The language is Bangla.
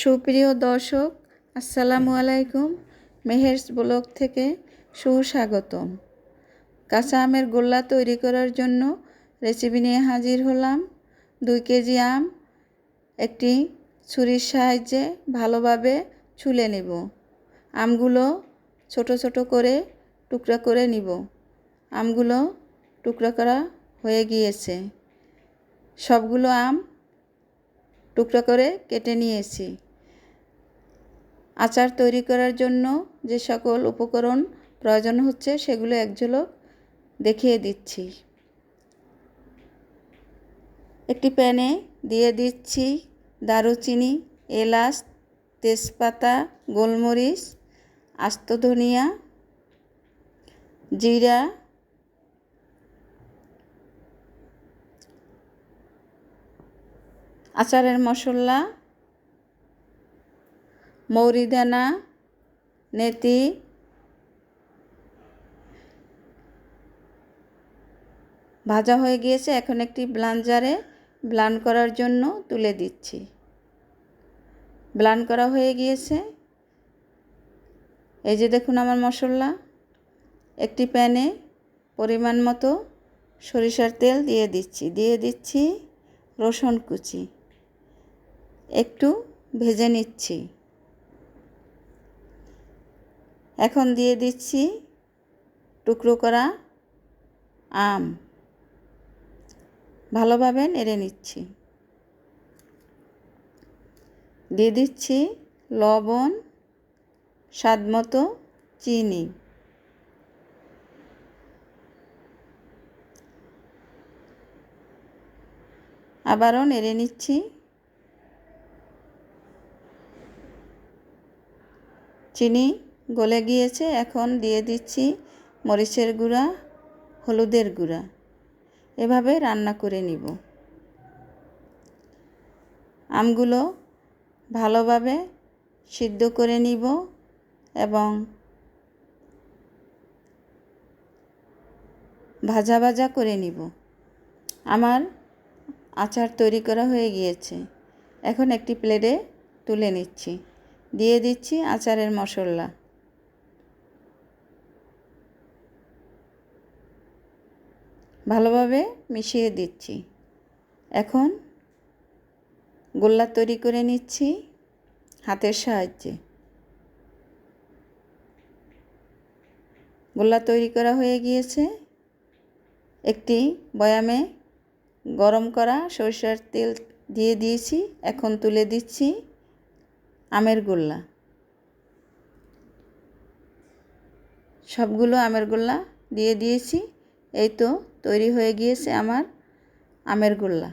সুপ্রিয় দর্শক, আসসালামু আলাইকুম। মেহেরস ব্লগ থেকে সুস্বাগতম। কাঁচা আমের গোল্লা তৈরি করার জন্য রেসিপি নিয়ে হাজির হলাম। দুই কেজি আম একটি ছুরির সাহায্যে ভালোভাবে ছুলে নেব। আমগুলো ছোট ছোট করে টুকরা করে নিব। আমগুলো টুকরা করা হয়ে গিয়েছে। সবগুলো আম টুকরা করে কেটে নিয়েছি। আচার তৈরি করার জন্য যে সকল উপকরণ প্রয়োজন হচ্ছে, সেগুলো এক ঝলক দেখিয়ে দিচ্ছি। একটি প্যানে দিয়ে দিচ্ছি দারুচিনি, এলাচ, তেজপাতা, গোলমরিচ, আস্ত ধনিয়া, জিরা, আচারের মশলা মৌরিদানা নেতি ভাজা হয়ে গিয়েছে। এখন একটি ব্লান্ডারে ব্লান করার জন্য তুলে দিচ্ছি। ব্লান করা হয়ে গিয়েছে। এই যে দেখুন আমার মশলা। একটি প্যানে পরিমাণ মতো সরিষার তেল দিয়ে দিচ্ছি। দিয়ে দিচ্ছি রসুন কুচি। একটু ভেজে নিচ্ছি। এখন দিয়ে দিচ্ছি টুকরো করা আম। ভালোভাবে নেড়ে নিচ্ছি। দিয়ে দিচ্ছি লবণ, স্বাদ মতো চিনি। আবারও নেড়ে নিচ্ছি। চিনি গলে গিয়েছে। এখন দিয়ে দিচ্ছি মরিচের গুঁড়া, হলুদের গুঁড়া। এভাবে রান্না করে নিব। আমগুলো ভালোভাবে সিদ্ধ করে নিব এবং ভাজা ভাজা করে নিব। আমার আচার তৈরি করা হয়ে গিয়েছে। এখন একটি প্লেটে তুলে নিচ্ছি। দিয়ে দিচ্ছি আচারের মশলা। ভালোভাবে মিশিয়ে দিচ্ছি। এখন গোল্লা তৈরি করে নিচ্ছি হাতের সাহায্যে। গোল্লা তৈরি করা হয়ে গিয়েছে। একটি বয়ামে গরম করা সরিষার তেল দিয়ে দিয়েছি। এখন তুলে দিচ্ছি আমের গোল্লা। সবগুলো আমের গোল্লা দিয়ে দিয়েছি। এই তো তৈরি হয়ে গিয়েছে আমার আমের গোল্লা।